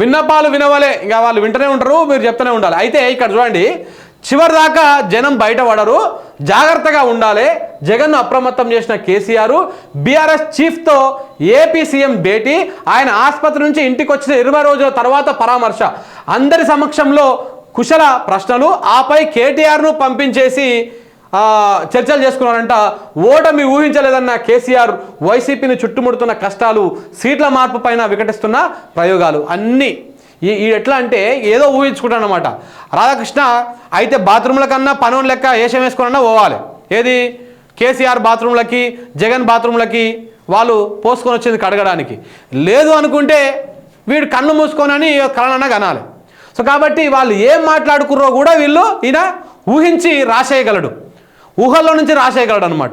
విన్నపాలు వినవలే. ఇంకా వాళ్ళు వింటూనే ఉంటారు మీరు చెప్తూనే ఉండాలి. అయితే ఇక్కడ చూడండి చివరి దాకా జనం బయటపడరు జాగ్రత్తగా ఉండాలి. జగన్ను అప్రమత్తం చేసిన కేసీఆర్ బీఆర్ఎస్ చీఫ్తో ఏపీ సీఎం భేటీ ఆయన ఆసుపత్రి నుంచి ఇంటికి వచ్చిన ఇరవై రోజుల తర్వాత పరామర్శ. అందరి సమక్షంలో కుశల ప్రశ్నలు ఆపై కేటీఆర్ను పంపించేసి చర్చలు చేసుకున్నారంట. ఓటమి ఊహించలేదన్న కేసీఆర్ వైసీపీని చుట్టుముడుతున్న కష్టాలు సీట్ల మార్పు పైన వికటిస్తున్న ప్రయోగాలు అన్నీ. ఈ ఎట్లా అంటే ఏదో ఊహించుకుంటాను అనమాట రాధాకృష్ణ అయితే బాత్రూమ్ల కన్నా పనులు లెక్క ఏషం వేసుకున్నా పోవాలి. ఏది? కేసీఆర్ బాత్రూమ్లకి జగన్ బాత్రూమ్లకి వాళ్ళు పోసుకొని వచ్చింది కడగడానికి. లేదు అనుకుంటే వీడు కన్ను మూసుకోనని కళనన్నా కనాలి. సో కాబట్టి వాళ్ళు ఏం మాట్లాడుకుర్రో కూడా వీళ్ళు ఈయన ఊహించి రాసేయగలడు. ఊహల్లో నుంచి రాసేయగలడు అనమాట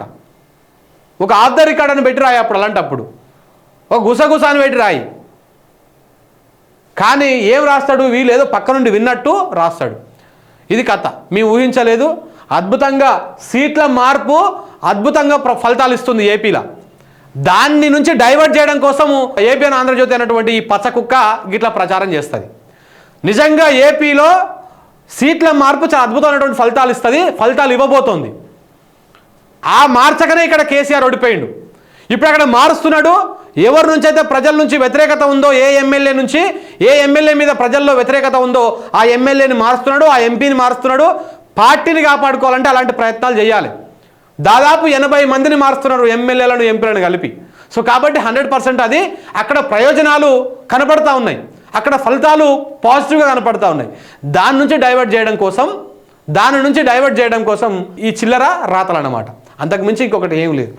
ఒక ఆఫ్ ద రికార్డ్ అని పెట్టి రాయి అప్పుడు అలాంటప్పుడు. ఒక గుసగుస అని పెట్టి రాయి. కానీ ఏం రాస్తాడు? వీళ్ళు పక్క నుండి విన్నట్టు రాస్తాడు. ఇది కథ. మేము ఊహించలేదు. అద్భుతంగా సీట్ల మార్పు అద్భుతంగా ప్ర- ఫలితాలు ఇస్తుంది ఏపీలో. దాన్ని నుంచి డైవర్ట్ చేయడం కోసము ఏపీ అని ఆంధ్రజ్యోతి అనేటువంటి ఈ పచ్చ కుక్క గిట్లా ప్రచారం చేస్తుంది. నిజంగా ఏపీలో సీట్ల మార్పు చాలా అద్భుతమైనటువంటి ఫలితాలు ఇస్తుంది ఫలితాలు ఇవ్వబోతోంది. ఆ మార్చకనే ఇక్కడ కేసీఆర్ ఓడిపోయిండు. ఇప్పుడు అక్కడ మారుస్తున్నాడు. ఎవరి నుంచి అయితే ప్రజల నుంచి వ్యతిరేకత ఉందో ఏ ఎమ్మెల్యే నుంచి ఏ ఎమ్మెల్యే మీద ప్రజల్లో వ్యతిరేకత ఉందో ఆ ఎమ్మెల్యేని మారుస్తున్నాడు ఆ ఎంపీని మారుస్తున్నాడు. పార్టీని కాపాడుకోవాలంటే అలాంటి ప్రయత్నాలు చేయాలి. దాదాపు ఎనభై మందిని మారుస్తున్నారు ఎమ్మెల్యేలను ఎంపీలను కలిపి. సో కాబట్టి హండ్రెడ్ పర్సెంట్ అది అక్కడ ప్రయోజనాలు కనపడతా ఉన్నాయి. అక్కడ ఫలితాలు పాజిటివ్గా కనపడతా ఉన్నాయి. దాని నుంచి డైవర్ట్ చేయడం కోసం దాని నుంచి డైవర్ట్ చేయడం కోసం ఈ చిల్లర రాతలు అన్నమాట. అంతకుమించి ఇంకొకటి ఏం లేదు.